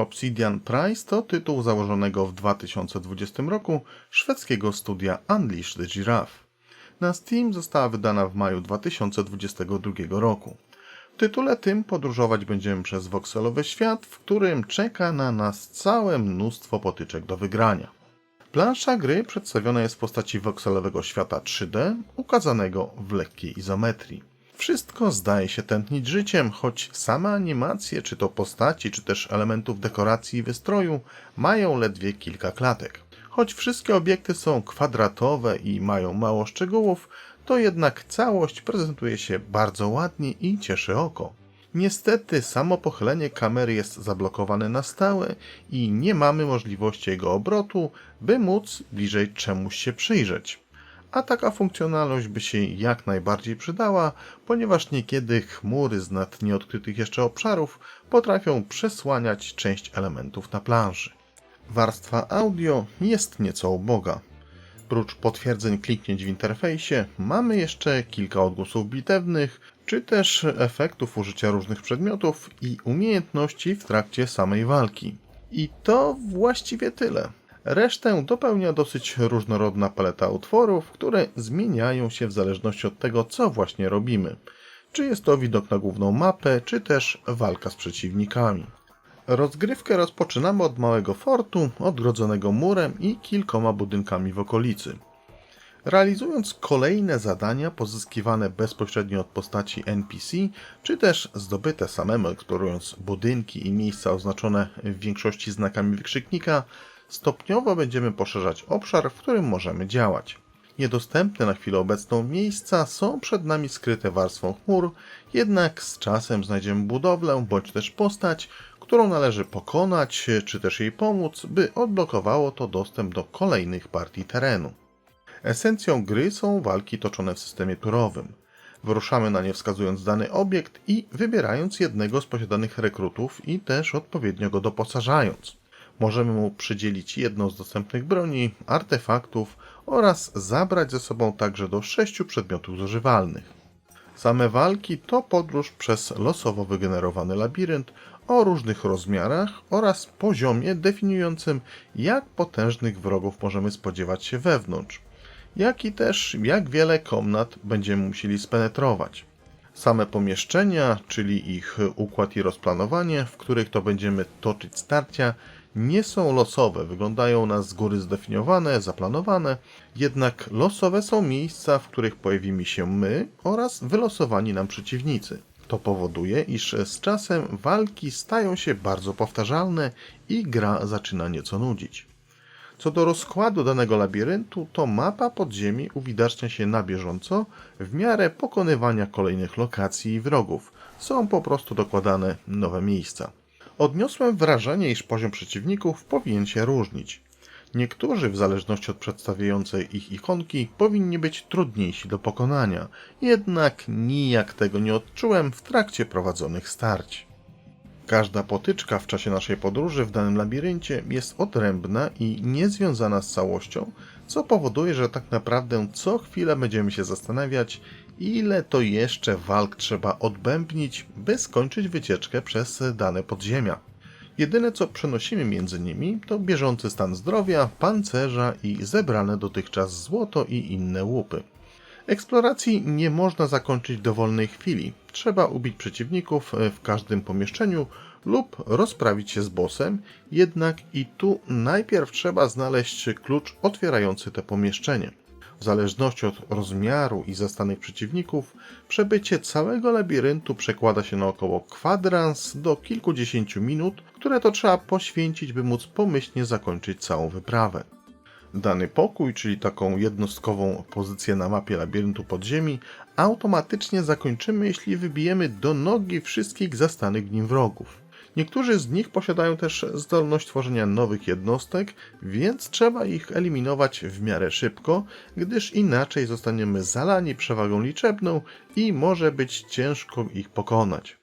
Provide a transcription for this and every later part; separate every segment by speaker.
Speaker 1: Obsidian Prize to tytuł założonego w 2020 roku szwedzkiego studia Unleash the Giraffe. Na Steam została wydana w maju 2022 roku. W tytule tym podróżować będziemy przez wokselowy świat, w którym czeka na nas całe mnóstwo potyczek do wygrania. Plansza gry przedstawiona jest w postaci wokselowego świata 3D, ukazanego w lekkiej izometrii. Wszystko zdaje się tętnić życiem, choć same animacje, czy to postaci, czy też elementów dekoracji i wystroju, mają ledwie kilka klatek. Choć wszystkie obiekty są kwadratowe i mają mało szczegółów, to jednak całość prezentuje się bardzo ładnie i cieszy oko. Niestety samo pochylenie kamery jest zablokowane na stałe i nie mamy możliwości jego obrotu, by móc bliżej czemuś się przyjrzeć. A taka funkcjonalność by się jak najbardziej przydała, ponieważ niekiedy chmury z nad nieodkrytych jeszcze obszarów potrafią przesłaniać część elementów na planszy. Warstwa audio jest nieco uboga. Prócz potwierdzeń kliknięć w interfejsie, mamy jeszcze kilka odgłosów bitewnych, czy też efektów użycia różnych przedmiotów i umiejętności w trakcie samej walki. I to właściwie tyle. Resztę dopełnia dosyć różnorodna paleta utworów, które zmieniają się w zależności od tego, co właśnie robimy. Czy jest to widok na główną mapę, czy też walka z przeciwnikami. Rozgrywkę rozpoczynamy od małego fortu, odgrodzonego murem i kilkoma budynkami w okolicy. Realizując kolejne zadania pozyskiwane bezpośrednio od postaci NPC, czy też zdobyte samemu eksplorując budynki i miejsca oznaczone w większości znakami wykrzyknika, stopniowo będziemy poszerzać obszar, w którym możemy działać. Niedostępne na chwilę obecną miejsca są przed nami skryte warstwą chmur, jednak z czasem znajdziemy budowlę bądź też postać, którą należy pokonać, czy też jej pomóc, by odblokowało to dostęp do kolejnych partii terenu. Esencją gry są walki toczone w systemie turowym. Wyruszamy na nie wskazując dany obiekt i wybierając jednego z posiadanych rekrutów i też odpowiednio go doposażając. Możemy mu przydzielić jedną z dostępnych broni, artefaktów oraz zabrać ze sobą także do sześciu przedmiotów zużywalnych. Same walki to podróż przez losowo wygenerowany labirynt o różnych rozmiarach oraz poziomie definiującym, jak potężnych wrogów możemy spodziewać się wewnątrz, jak i też jak wiele komnat będziemy musieli spenetrować. Same pomieszczenia, czyli ich układ i rozplanowanie, w których to będziemy toczyć starcia, nie są losowe, wyglądają na z góry zdefiniowane, zaplanowane, jednak losowe są miejsca, w których pojawimy się my oraz wylosowani nam przeciwnicy. To powoduje, iż z czasem walki stają się bardzo powtarzalne i gra zaczyna nieco nudzić. Co do rozkładu danego labiryntu, to mapa podziemi uwidacznia się na bieżąco w miarę pokonywania kolejnych lokacji i wrogów. Są po prostu dokładane nowe miejsca. Odniosłem wrażenie, iż poziom przeciwników powinien się różnić. Niektórzy, w zależności od przedstawiającej ich ikonki, powinni być trudniejsi do pokonania, jednak nijak tego nie odczułem w trakcie prowadzonych starć. Każda potyczka w czasie naszej podróży w danym labiryncie jest odrębna i niezwiązana z całością, co powoduje, że tak naprawdę co chwilę będziemy się zastanawiać, ile to jeszcze walk trzeba odbębnić, by skończyć wycieczkę przez dane podziemia. Jedyne co przenosimy między nimi to bieżący stan zdrowia, pancerza i zebrane dotychczas złoto i inne łupy. Eksploracji nie można zakończyć dowolnej chwili. Trzeba ubić przeciwników w każdym pomieszczeniu lub rozprawić się z bossem, jednak i tu najpierw trzeba znaleźć klucz otwierający te pomieszczenie. W zależności od rozmiaru i zastanych przeciwników, przebycie całego labiryntu przekłada się na około kwadrans do kilkudziesięciu minut, które to trzeba poświęcić, by móc pomyślnie zakończyć całą wyprawę. Dany pokój, czyli taką jednostkową pozycję na mapie labiryntu podziemi, automatycznie zakończymy, jeśli wybijemy do nogi wszystkich zastanych w nim wrogów. Niektórzy z nich posiadają też zdolność tworzenia nowych jednostek, więc trzeba ich eliminować w miarę szybko, gdyż inaczej zostaniemy zalani przewagą liczebną i może być ciężko ich pokonać.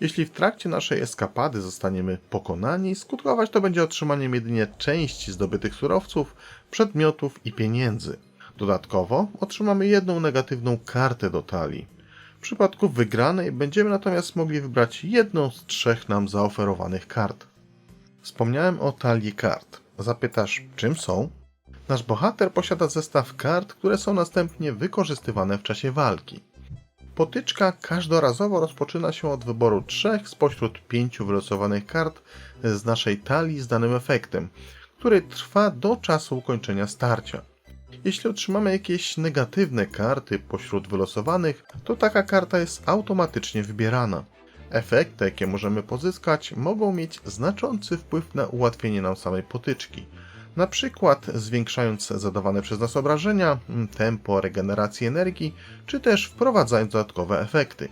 Speaker 1: Jeśli w trakcie naszej eskapady zostaniemy pokonani, skutkować to będzie otrzymaniem jedynie części zdobytych surowców, przedmiotów i pieniędzy. Dodatkowo otrzymamy jedną negatywną kartę do talii. W przypadku wygranej będziemy natomiast mogli wybrać jedną z trzech nam zaoferowanych kart. Wspomniałem o talii kart. Zapytasz, czym są? Nasz bohater posiada zestaw kart, które są następnie wykorzystywane w czasie walki. Potyczka każdorazowo rozpoczyna się od wyboru trzech spośród pięciu wylosowanych kart z naszej talii z danym efektem, który trwa do czasu ukończenia starcia. Jeśli otrzymamy jakieś negatywne karty pośród wylosowanych, to taka karta jest automatycznie wybierana. Efekty, jakie możemy pozyskać, mogą mieć znaczący wpływ na ułatwienie nam samej potyczki. Na przykład zwiększając zadawane przez nas obrażenia, tempo regeneracji energii, czy też wprowadzając dodatkowe efekty.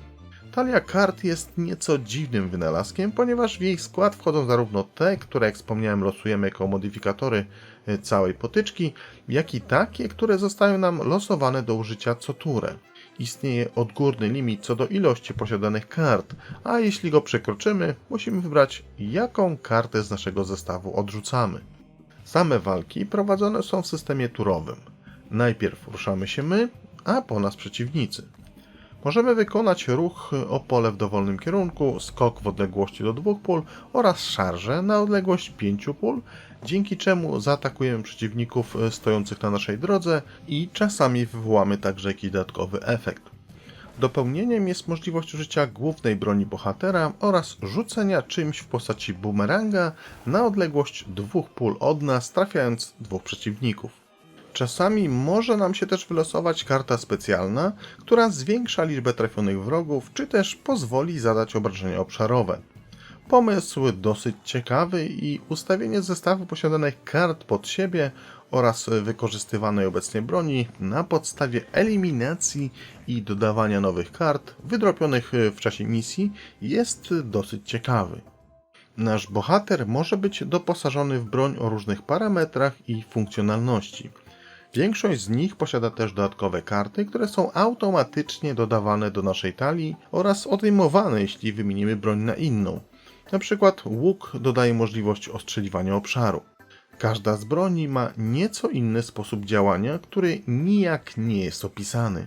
Speaker 1: Talia kart jest nieco dziwnym wynalazkiem, ponieważ w jej skład wchodzą zarówno te, które jak wspomniałem losujemy jako modyfikatory całej potyczki, jak i takie, które zostają nam losowane do użycia co turę. Istnieje odgórny limit co do ilości posiadanych kart, a jeśli go przekroczymy, musimy wybrać jaką kartę z naszego zestawu odrzucamy. Same walki prowadzone są w systemie turowym. Najpierw ruszamy się my, a po nas przeciwnicy. Możemy wykonać ruch o pole w dowolnym kierunku, skok w odległości do dwóch pól oraz szarżę na odległość pięciu pól, dzięki czemu zaatakujemy przeciwników stojących na naszej drodze i czasami wywołamy także jakiś dodatkowy efekt. Dopełnieniem jest możliwość użycia głównej broni bohatera oraz rzucenia czymś w postaci bumeranga na odległość dwóch pól od nas, trafiając dwóch przeciwników. Czasami może nam się też wylosować karta specjalna, która zwiększa liczbę trafionych wrogów, czy też pozwoli zadać obrażenia obszarowe. Pomysł dosyć ciekawy i ustawienie zestawu posiadanych kart pod siebie oraz wykorzystywanej obecnie broni na podstawie eliminacji i dodawania nowych kart wydropionych w czasie misji jest dosyć ciekawy. Nasz bohater może być doposażony w broń o różnych parametrach i funkcjonalności. Większość z nich posiada też dodatkowe karty, które są automatycznie dodawane do naszej talii oraz odejmowane, jeśli wymienimy broń na inną. Na przykład łuk dodaje możliwość ostrzeliwania obszaru. Każda z broni ma nieco inny sposób działania, który nijak nie jest opisany,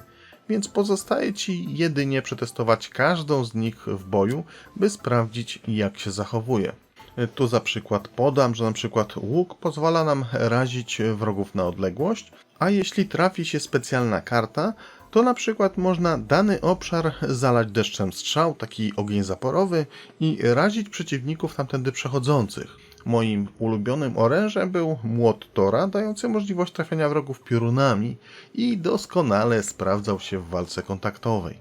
Speaker 1: więc pozostaje Ci jedynie przetestować każdą z nich w boju, by sprawdzić jak się zachowuje. Tu za przykład podam, że na przykład łuk pozwala nam razić wrogów na odległość, a jeśli trafi się specjalna karta, to na przykład można dany obszar zalać deszczem strzał, taki ogień zaporowy i razić przeciwników tamtędy przechodzących. Moim ulubionym orężem był młot Tora, dający możliwość trafienia wrogów piorunami i doskonale sprawdzał się w walce kontaktowej.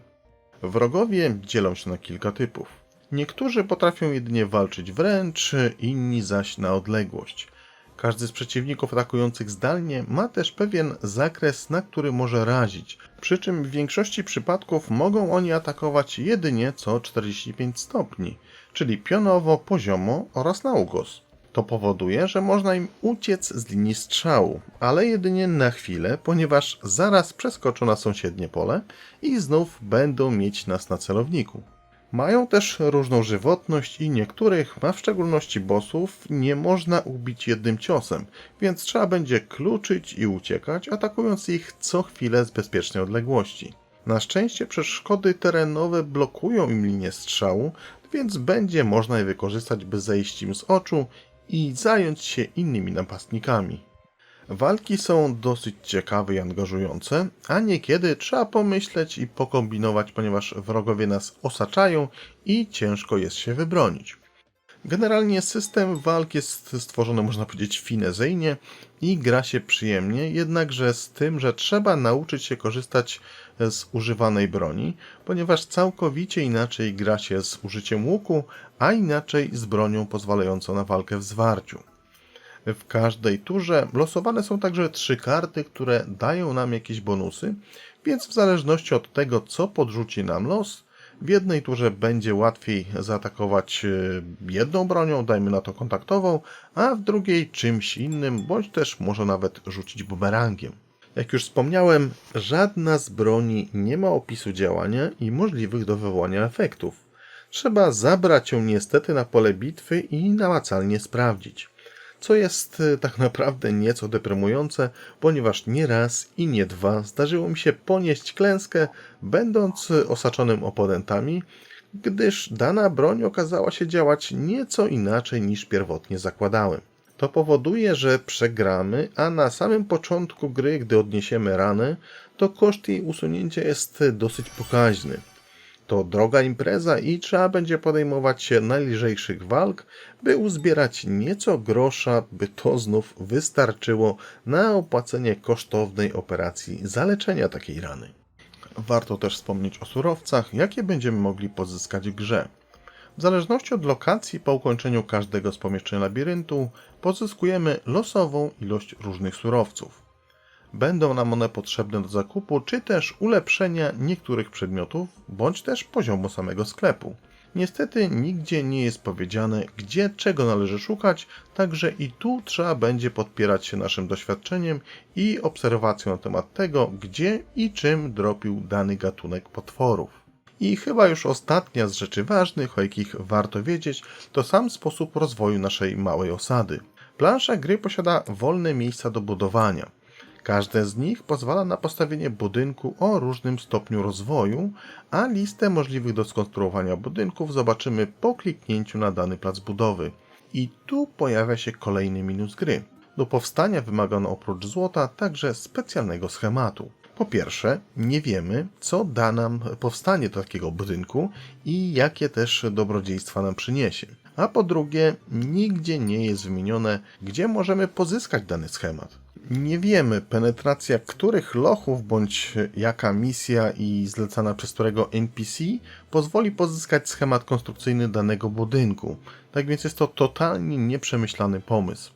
Speaker 1: Wrogowie dzielą się na kilka typów. Niektórzy potrafią jedynie walczyć wręcz, inni zaś na odległość. Każdy z przeciwników atakujących zdalnie ma też pewien zakres, na który może razić, przy czym w większości przypadków mogą oni atakować jedynie co 45 stopni, czyli pionowo, poziomo oraz na ugos. To powoduje, że można im uciec z linii strzału, ale jedynie na chwilę, ponieważ zaraz przeskoczą na sąsiednie pole i znów będą mieć nas na celowniku. Mają też różną żywotność i niektórych, a w szczególności bossów, nie można ubić jednym ciosem, więc trzeba będzie kluczyć i uciekać, atakując ich co chwilę z bezpiecznej odległości. Na szczęście przeszkody terenowe blokują im linię strzału, więc będzie można je wykorzystać, by zejść im z oczu i zająć się innymi napastnikami. Walki są dosyć ciekawe i angażujące, a niekiedy trzeba pomyśleć i pokombinować, ponieważ wrogowie nas osaczają i ciężko jest się wybronić. Generalnie system walk jest stworzony, można powiedzieć, finezyjnie i gra się przyjemnie, jednakże z tym, że trzeba nauczyć się korzystać z używanej broni, ponieważ całkowicie inaczej gra się z użyciem łuku, a inaczej z bronią pozwalającą na walkę w zwarciu. W każdej turze losowane są także trzy karty, które dają nam jakieś bonusy, więc w zależności od tego, co podrzuci nam los, w jednej turze będzie łatwiej zaatakować e, jedną bronią, dajmy na to kontaktową, a w drugiej czymś innym, bądź też może nawet rzucić bumerangiem. Jak już wspomniałem, żadna z broni nie ma opisu działania i możliwych do wywołania efektów. Trzeba zabrać ją niestety na pole bitwy i namacalnie sprawdzić co jest e, tak naprawdę nieco deprymujące, ponieważ nie raz i nie dwa zdarzyło mi się ponieść klęskę, będąc osaczonym oponentami, gdyż dana broń okazała się działać nieco inaczej niż pierwotnie zakładałem. To powoduje, że przegramy, a na samym początku gry, gdy odniesiemy ranę, to koszt jej usunięcia jest dosyć pokaźny. To droga impreza i trzeba będzie podejmować się najlżejszych walk, by uzbierać nieco grosza, by to znów wystarczyło na opłacenie kosztownej operacji zaleczenia takiej rany. Warto też wspomnieć o surowcach, jakie będziemy mogli pozyskać w grze. W zależności od lokacji, po ukończeniu każdego z pomieszczeń labiryntu, pozyskujemy losową ilość różnych surowców. Będą nam one potrzebne do zakupu, czy też ulepszenia niektórych przedmiotów, bądź też poziomu samego sklepu. Niestety nigdzie nie jest powiedziane, gdzie czego należy szukać, także i tu trzeba będzie podpierać się naszym doświadczeniem i obserwacją na temat tego, gdzie i czym dropił dany gatunek potworów. I chyba już ostatnia z rzeczy ważnych, o jakich warto wiedzieć, to sam sposób rozwoju naszej małej osady. Plansza gry posiada wolne miejsca do budowania. Każde z nich pozwala na postawienie budynku o różnym stopniu rozwoju, a listę możliwych do skonstruowania budynków zobaczymy po kliknięciu na dany plac budowy. I tu pojawia się kolejny minus gry. Do powstania wymagano oprócz złota także specjalnego schematu. Po pierwsze, nie wiemy, co da nam powstanie takiego budynku i jakie też dobrodziejstwa nam przyniesie. A po drugie, nigdzie nie jest wymienione, gdzie możemy pozyskać dany schemat. Nie wiemy, penetracja których lochów bądź jaka misja i zlecana przez którego NPC pozwoli pozyskać schemat konstrukcyjny danego budynku. Tak więc jest to totalnie nieprzemyślany pomysł.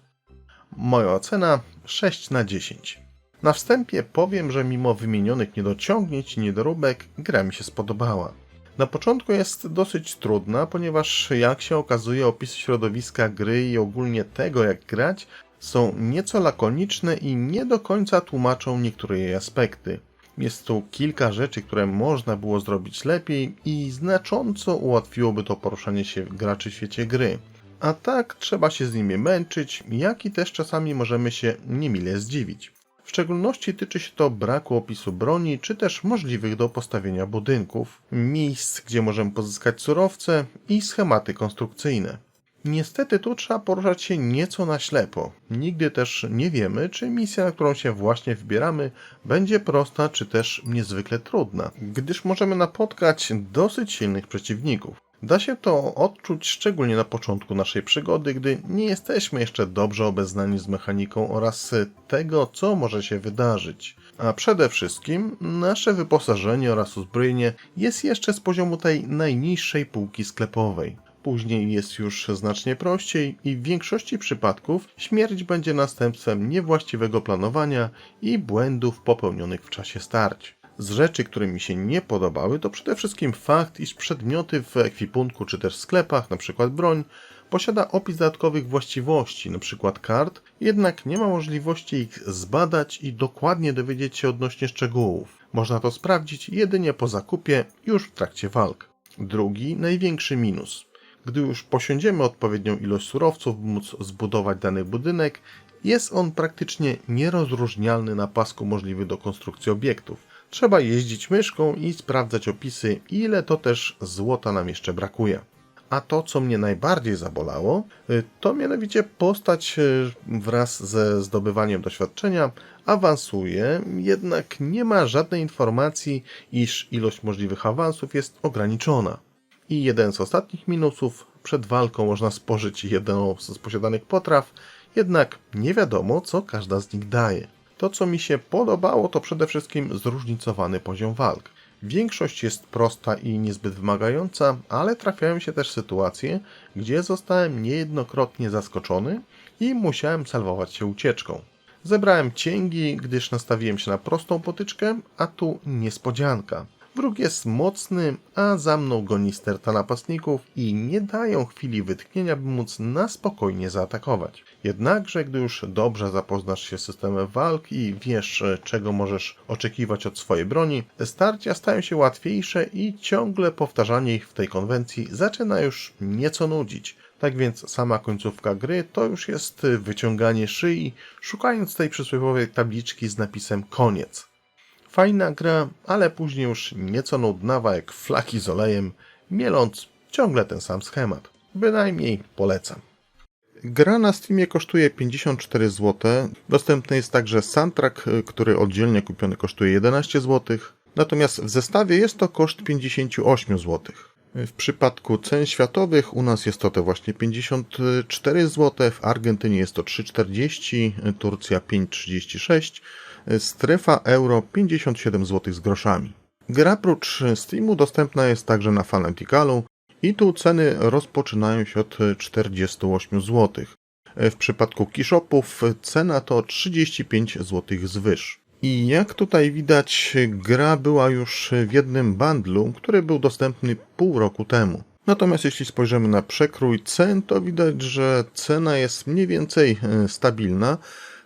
Speaker 1: Moja ocena 6 na 10. Na wstępie powiem, że mimo wymienionych niedociągnięć i niedoróbek, gra mi się spodobała. Na początku jest dosyć trudna, ponieważ jak się okazuje, opisy środowiska gry i ogólnie tego, jak grać, są nieco lakoniczne i nie do końca tłumaczą niektóre jej aspekty. Jest tu kilka rzeczy, które można było zrobić lepiej i znacząco ułatwiłoby to poruszanie się graczy w świecie gry. A tak trzeba się z nimi męczyć, jak i też czasami możemy się niemile zdziwić. W szczególności tyczy się to braku opisu broni, czy też możliwych do postawienia budynków, miejsc, gdzie możemy pozyskać surowce i schematy konstrukcyjne. Niestety tu trzeba poruszać się nieco na ślepo. Nigdy też nie wiemy, czy misja, na którą się właśnie wybieramy, będzie prosta, czy też niezwykle trudna, gdyż możemy napotkać dosyć silnych przeciwników. Da się to odczuć szczególnie na początku naszej przygody, gdy nie jesteśmy jeszcze dobrze obeznani z mechaniką oraz tego, co może się wydarzyć. A przede wszystkim nasze wyposażenie oraz uzbrojenie jest jeszcze z poziomu tej najniższej półki sklepowej. Później jest już znacznie prościej i w większości przypadków śmierć będzie następstwem niewłaściwego planowania i błędów popełnionych w czasie starć. Z rzeczy, które mi się nie podobały, to przede wszystkim fakt, iż przedmioty w ekwipunku czy też sklepach, np. broń, posiada opis dodatkowych właściwości, np. kart, jednak nie ma możliwości ich zbadać i dokładnie dowiedzieć się odnośnie szczegółów. Można to sprawdzić jedynie po zakupie już w trakcie walk. Drugi, największy minus. Gdy już posiądziemy odpowiednią ilość surowców, by móc zbudować dany budynek, jest on praktycznie nierozróżnialny na pasku możliwy do konstrukcji obiektów. Trzeba jeździć myszką i sprawdzać opisy, ile to też złota nam jeszcze brakuje. A to, co mnie najbardziej zabolało, y, to mianowicie postać y, wraz ze zdobywaniem doświadczenia awansuje, jednak nie ma żadnej informacji, iż ilość możliwych awansów jest ograniczona. I jeden z ostatnich minusów, przed walką można spożyć jedną z posiadanych potraw, jednak nie wiadomo, co każda z nich daje. To, co mi się podobało, to przede wszystkim zróżnicowany poziom walk. Większość jest prosta i niezbyt wymagająca, ale trafiają się też sytuacje, gdzie zostałem niejednokrotnie zaskoczony i musiałem salwować się ucieczką. Zebrałem cięgi, gdyż nastawiłem się na prostą potyczkę, a tu niespodzianka. Wróg jest mocny, a za mną goni sterta napastników i nie dają chwili wytchnienia, by móc na spokojnie zaatakować. Jednakże, gdy już dobrze zapoznasz się z systemem walk i wiesz, czego możesz oczekiwać od swojej broni, starcia stają się łatwiejsze i ciągle powtarzanie ich w tej konwencji zaczyna już nieco nudzić. Tak więc sama końcówka gry to już jest wyciąganie szyi, szukając tej przysłowiowej tabliczki z napisem koniec. Fajna gra, ale później już nieco nudnawa jak flaki z olejem, mieląc ciągle ten sam schemat. Bynajmniej polecam. Gra na Steamie kosztuje 54 zł. Dostępny jest także soundtrack, który oddzielnie kupiony kosztuje 11 zł. Natomiast w zestawie jest to koszt 58 zł. W przypadku cen światowych u nas jest to te właśnie 54 zł, w Argentynie jest to 3,40, Turcja 5,36, strefa euro 57 zł z groszami. Gra prócz Steamu dostępna jest także na Fanaticalu i tu ceny rozpoczynają się od 48 zł. W przypadku keyshopów cena to 35 zł zwyż. I jak tutaj widać, gra była już w jednym bundlu, który był dostępny pół roku temu. Natomiast jeśli spojrzymy na przekrój cen, to widać, że cena jest mniej więcej e, stabilna.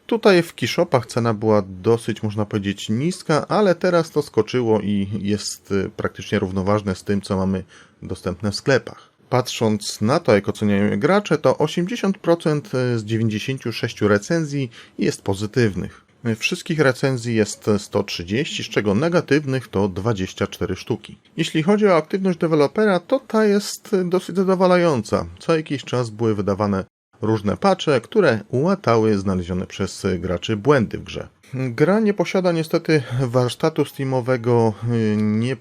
Speaker 1: Tutaj w keyshopach cena była dosyć, można powiedzieć, niska, ale teraz to skoczyło i jest e, praktycznie równoważne z tym, co mamy dostępne w sklepach. Patrząc na to, jak oceniają gracze, to 80% z 96 recenzji jest pozytywnych. Wszystkich recenzji jest 130, z czego negatywnych to 24 sztuki. Jeśli chodzi o aktywność dewelopera, to ta jest dosyć zadowalająca. Co jakiś czas były wydawane różne patche, które ułatały znalezione przez graczy błędy w grze. Gra nie posiada niestety warsztatu steamowego, nie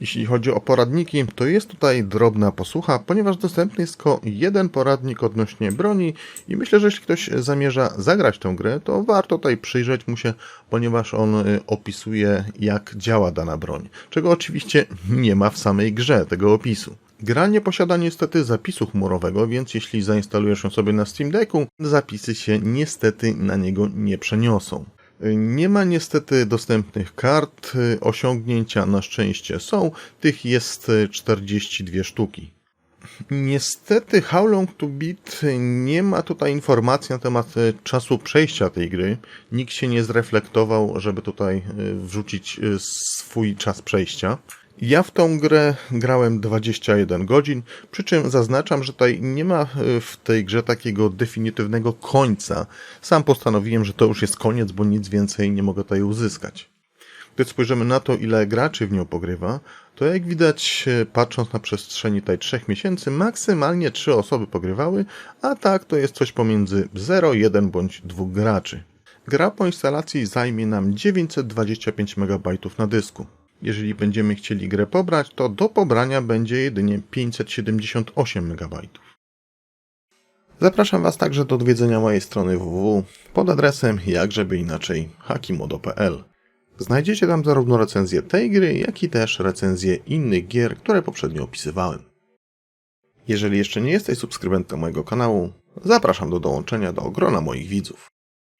Speaker 1: jeśli chodzi o poradniki, to jest tutaj drobna posłucha, ponieważ dostępny jest tylko jeden poradnik odnośnie broni i myślę, że jeśli ktoś zamierza zagrać tę grę, to warto tutaj przyjrzeć mu się, ponieważ on y, opisuje jak działa dana broń, czego oczywiście nie ma w samej grze tego opisu. Gra nie posiada niestety zapisu chmurowego, więc jeśli zainstalujesz ją sobie na Steam Decku, zapisy się niestety na niego nie przeniosą. Nie ma niestety dostępnych kart. Osiągnięcia na szczęście są. Tych jest 42 sztuki. Niestety How Long to Beat nie ma tutaj informacji na temat czasu przejścia tej gry. Nikt się nie zreflektował, żeby tutaj wrzucić swój czas przejścia. Ja w tą grę grałem 21 godzin, przy czym zaznaczam, że tutaj nie ma e, w tej grze takiego definitywnego końca. Sam postanowiłem, że to już jest koniec, bo nic więcej nie mogę tutaj uzyskać. Gdy spojrzymy na to, ile graczy w nią pogrywa, to jak widać, e, patrząc na przestrzeni tej 3 miesięcy, maksymalnie 3 osoby pogrywały, a tak to jest coś pomiędzy 0, 1 bądź 2 graczy. Gra po instalacji zajmie nam 925 MB na dysku. Jeżeli będziemy chcieli grę pobrać, to do pobrania będzie jedynie 578 MB. Zapraszam Was także do odwiedzenia mojej strony www pod adresem jakżeby inaczej hakimodo.pl. Znajdziecie tam zarówno recenzję tej gry, jak i też recenzję innych gier, które poprzednio opisywałem. Jeżeli jeszcze nie jesteś subskrybentem mojego kanału, zapraszam do dołączenia do grona moich widzów.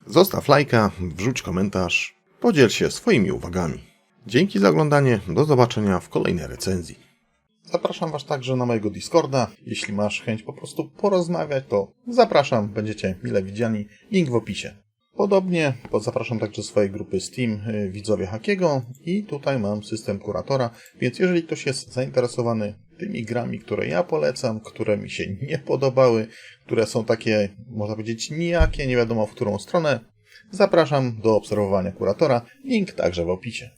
Speaker 1: Zostaw lajka, wrzuć komentarz, podziel się swoimi uwagami. Dzięki za oglądanie, do zobaczenia w kolejnej recenzji. Zapraszam Was także na mojego Discorda. Jeśli masz chęć po prostu porozmawiać, to zapraszam, będziecie mile widziani. Link w opisie. Podobnie zapraszam także swojej grupy Steam y, Widzowie Hakiego i tutaj mam system kuratora, więc jeżeli ktoś jest zainteresowany tymi grami, które ja polecam, które mi się nie podobały, które są takie, można powiedzieć, nijakie, nie wiadomo w którą stronę, zapraszam do obserwowania kuratora. Link także w opisie.